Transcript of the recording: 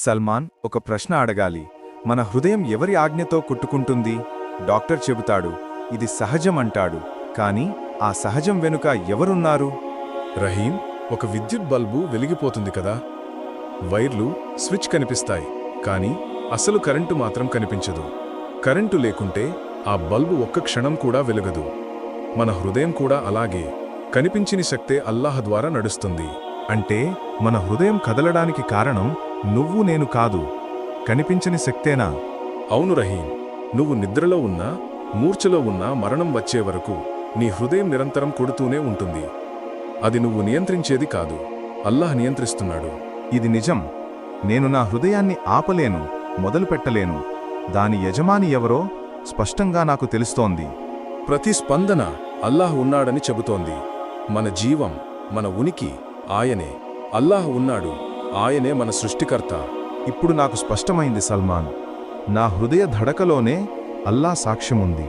సల్మాన్ ఒక ప్రశ్న అడగాలి. మన హృదయం ఎవరి ఆజ్ఞతో కొట్టుకుంటుంది? డాక్టర్ చెబుతాడు ఇది సహజం అంటాడు. కాని ఆ సహజం వెనుక ఎవరున్నారు? రహీం ఒక విద్యుత్ బల్బు వెలిగిపోతుంది కదా? వైర్లు స్విచ్ కనిపిస్తాయి. కానీ అసలు కరెంటు మాత్రం కనిపించదు. కరెంటు లేకుంటే ఆ బల్బు ఒక్క క్షణం కూడా వెలుగదు. మన హృదయం కూడా అలాగే. కనిపించిన శక్తే అల్లాహ్ ద్వారా నడుస్తుంది. అంటే మన హృదయం కదలడానికి కారణం నువ్వు నేను కాదు. కనిపించని శక్తేనా? అవును రహీం. నువ్వు నిద్రలో ఉన్నా మూర్ఛలో ఉన్నా మరణం వచ్చే వరకు నీ హృదయం నిరంతరం కొడుతూనే ఉంటుంది. అది నువ్వు నియంత్రించేది కాదు. అల్లాహ్ నియంత్రిస్తున్నాడు. ఇది నిజం. నేను నా హృదయాన్ని ఆపలేను మొదలుపెట్టలేను దాని యజమాని ఎవరో స్పష్టంగా నాకు తెలుస్తోంది. ప్రతి స్పందన అల్లాహ్ ఉన్నాడని చెబుతోంది. మన జీవం మన ఉనికి ఆయనే. అల్లాహ్ ఉన్నాడు. ఆయనే మన సృష్టికర్త. ఇప్పుడు నాకు స్పష్టమైంది సల్మాన్. నా హృదయ ధడకలోనే అల్లా సాక్ష్యముంది.